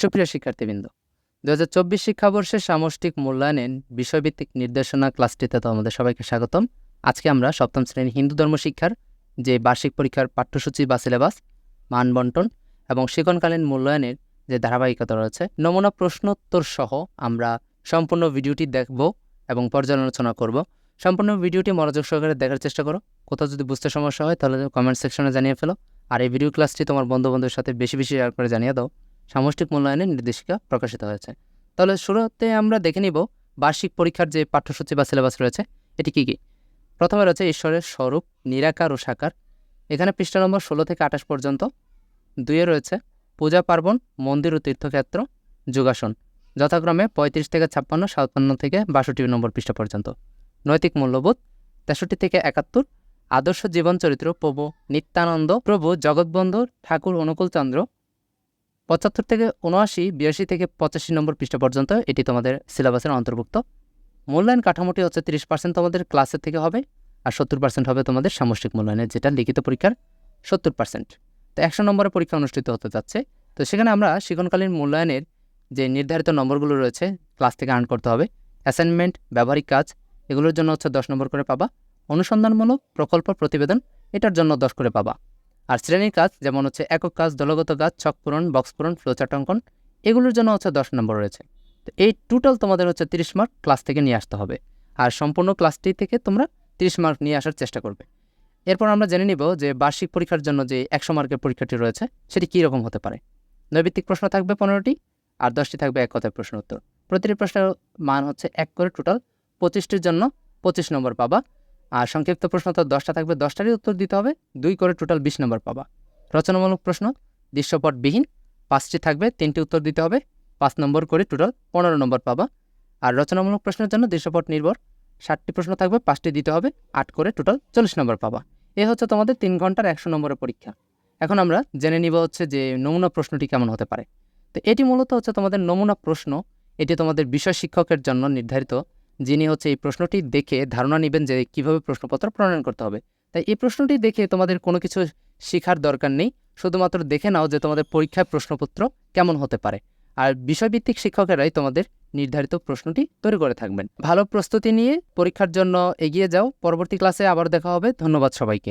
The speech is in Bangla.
সুপ্রিয় শিক্ষার্থীবৃন্দ দু হাজার চব্বিশ শিক্ষাবর্ষের সামষ্টিক মূল্যায়নের বিষয়ভিত্তিক নির্দেশনা ক্লাসটিতে তো আমাদের সবাইকে স্বাগতম। আজকে আমরা সপ্তম শ্রেণি হিন্দু ধর্ম শিক্ষার যে বার্ষিক পরীক্ষার পাঠ্যসূচি বা সিলেবাস, মান বন্টন এবং শিক্ষণকালীন মূল্যায়নের যে ধারাবাহিকতা রয়েছে, নমুনা প্রশ্নোত্তর সহ আমরা সম্পূর্ণ ভিডিওটি দেখব এবং পর্যালোচনা করব। সম্পূর্ণ ভিডিওটি মনোযোগ সহকারে দেখার চেষ্টা করো। কোথাও যদি বুঝতে সমস্যা হয় তাহলে কমেন্ট সেকশনে জানিয়ে ফেলো। আর এই ভিডিও ক্লাসটি তোমার বন্ধু বান্ধবের সাথে বেশি বেশি শেয়ার করে জানিয়ে দাও। সামষ্টিক মূল্যায়নের নির্দেশিকা প্রকাশিত হয়েছে। তাহলে শুরুতে আমরা দেখে নিব বার্ষিক পরীক্ষার যে পাঠ্যসূচি বা সিলেবাস রয়েছে, এটি কী কী? প্রথমে রয়েছে ঈশ্বরের স্বরূপ, নিরাকার ও সাকার। এখানে পৃষ্ঠা নম্বর ষোলো থেকে আঠাশ পর্যন্ত। দুইয়ে রয়েছে পূজা পার্বণ, মন্দির ও তীর্থক্ষেত্র, যোগাসন। যথাক্রমে পঁয়ত্রিশ থেকে ছাপ্পান্ন, সাতান্ন থেকে বাষট্টি নম্বর পৃষ্ঠা পর্যন্ত। নৈতিক মূল্যবোধ, তেষট্টি থেকে একাত্তর। আদর্শ জীবন চরিত্র প্রভু নিত্যানন্দ, প্রভু জগৎবন্ধু, ঠাকুর অনুকূল চন্দ্র পঁচাত্তর থেকে উনআশি বিরাশি থেকে পঁচাশি নম্বর পৃষ্ঠা পর্যন্ত এটি তোমাদের সিলেবাসের অন্তর্ভুক্ত। মূল্যায়ন কাঠামোটি হচ্ছে তিরিশ পার্সেন্ট তোমাদের ক্লাসের থেকে হবে আর সত্তর পার্সেন্ট হবে তোমাদের সামষ্টিক মূল্যায়নের, যেটা লিখিত পরীক্ষার সত্তর পার্সেন্ট তো একশো নম্বরের পরীক্ষা অনুষ্ঠিত হতে যাচ্ছে। তো সেখানে আমরা শিক্ষণকালীন মূল্যায়নের যে নির্ধারিত নম্বরগুলো রয়েছে, ক্লাস থেকে আর্ন করতে হবে। অ্যাসাইনমেন্ট ব্যবহারিক কাজ, এগুলোর জন্য হচ্ছে দশ নম্বর করে পাবা। অনুসন্ধানমূলক প্রকল্প প্রতিবেদন, এটার জন্য দশ করে পাবা। আর শ্রেণির কাজ যেমন হচ্ছে একক কাজ, দলগত কাজ, ছক পূরণ, বক্স পূরণ, ফ্লোচার্ট অঙ্কন, এগুলোর জন্য হচ্ছে দশ নম্বর রয়েছে। তো এই টোটাল তোমাদের হচ্ছে তিরিশ মার্ক ক্লাস থেকে নিয়ে আসতে হবে। আর সম্পূর্ণ ক্লাসটি থেকে তোমরা তিরিশ মার্ক নিয়ে আসার চেষ্টা করবে। এরপর আমরা জেনে নিব যে বার্ষিক পরীক্ষার জন্য যে একশো মার্কের পরীক্ষাটি রয়েছে, সেটি কী রকম হতে পারে। নৈবিত্তিক প্রশ্ন থাকবে পনেরোটি, আর দশটি থাকবে এক কথায় প্রশ্ন উত্তর। প্রতিটি প্রশ্নের মান হচ্ছে এক করে টোটাল পঁচিশটির জন্য পঁচিশ নম্বর পাবা। আর সংক্ষিপ্ত প্রশ্ন তো দশটা থাকবে, দশটারই উত্তর দিতে হবে। দুই করে টোটাল বিশ নম্বর পাবা। রচনামূলক প্রশ্ন, দৃশ্যপটবিহীন, পাঁচটি থাকবে, তিনটি উত্তর দিতে হবে, পাঁচ নম্বর করে টোটাল পনেরো নম্বর পাবা। আর রচনামূলক প্রশ্নের জন্য দৃশ্যপট নির্ভর, ষাটটি প্রশ্ন থাকবে, পাঁচটি দিতে হবে, আট করে টোটাল চল্লিশ নম্বর পাবা। এ হচ্ছে তোমাদের তিন ঘণ্টার একশো নম্বরের পরীক্ষা। এখন আমরা জেনে নিব হচ্ছে যে নমুনা প্রশ্নটি কেমন হতে পারে। তো এটি মূলত হচ্ছে তোমাদের নমুনা প্রশ্ন, এটি তোমাদের বিষয় শিক্ষকের জন্য নির্ধারিত যিনি হচ্ছে এই প্রশ্নটি দেখে ধারণা নেবেন যে কীভাবে প্রশ্নপত্র প্রণয়ন করতে হবে। তাই এই প্রশ্নটি দেখে তোমাদের কোনো কিছু শেখার দরকার নেই, শুধুমাত্র দেখে নাও যে তোমাদের পরীক্ষায় প্রশ্নপত্র কেমন হতে পারে। আর বিষয়ভিত্তিক শিক্ষকেরাই তোমাদের নির্ধারিত প্রশ্নটি তৈরি করে থাকবেন। ভালো প্রস্তুতি নিয়ে পরীক্ষার জন্য এগিয়ে যাও। পরবর্তী ক্লাসে আবার দেখা হবে। ধন্যবাদ সবাইকে।